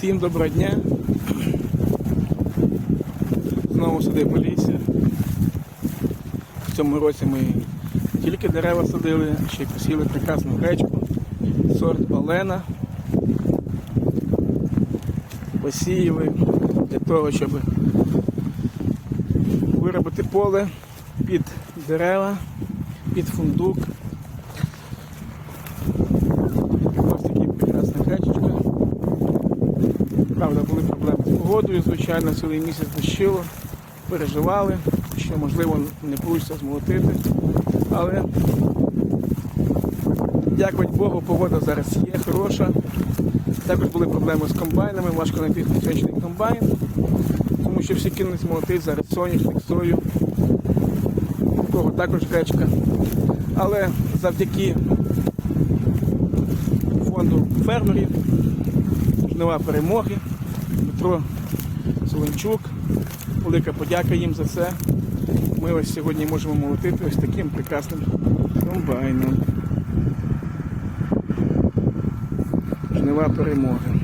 Всім доброго дня. Знову сюди Полісся. В цьому році ми тільки дерева садили, ще й посіяли прекрасну гречку, сорт Олена. Посіяли для того, щоб виробити поле під дерева, під фундук. Правда, були проблеми з погодою, звичайно, цілий місяць дощило, переживали, що можливо не вийде змолотити. Але дякувати Богу, погода зараз є хороша. Також були проблеми з комбайнами, важко знайти сонячний комбайн, тому що всі кинулись молотити зараз соняшник, сою. У кого також гречка. Але завдяки фонду фермерів жнива перемоги. Дмитро Солончук. Велика подяка їм за це. Ми ось сьогодні можемо молотити ось таким прекрасним комбайном. Жнива перемоги.